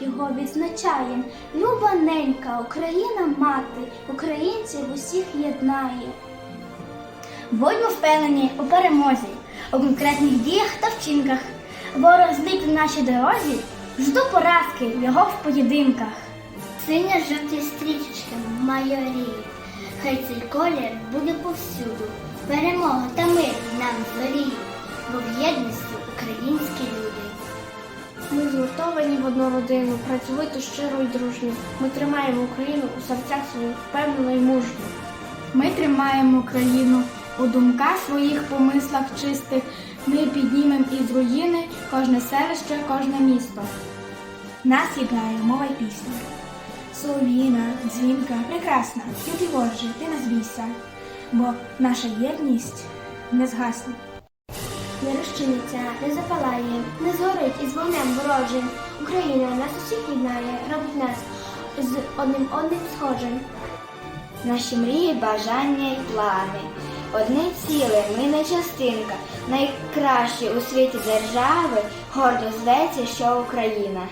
його відзначаєм. Люба ненька, Україна мати, українців усіх єднає. Будьмо впевнені у перемозі, у конкретних діях та вчинках. Ворог збить на нашій дорозі, жду поразки його в поєдинках. Синя жовті стрічечки майоріють, хай цей колір буде повсюду. Перемога та мир нам зоріють, бо в згуртовані в одну родину, працьовито, щиро і дружньо. Ми тримаємо Україну у серцях своїх впевнено і мужньо. Ми тримаємо Україну у думках своїх помислах чистих. Ми піднімемо із руїни кожне селище, кожне місто. Нас єднає мова й пісня. Солов'їна, дзвінка, прекрасна, люди Божі, ти нас бійся, бо наша єдність не згасне. Не розчиниться, не запалає, не згорить із вогнем ворожим. Україна нас усіх єднає, робить нас з одним одним схожим. Наші мрії, бажання і плани. Одне ціле, ми не частинка. Найкращі у світі держави гордо зветься, що Україна.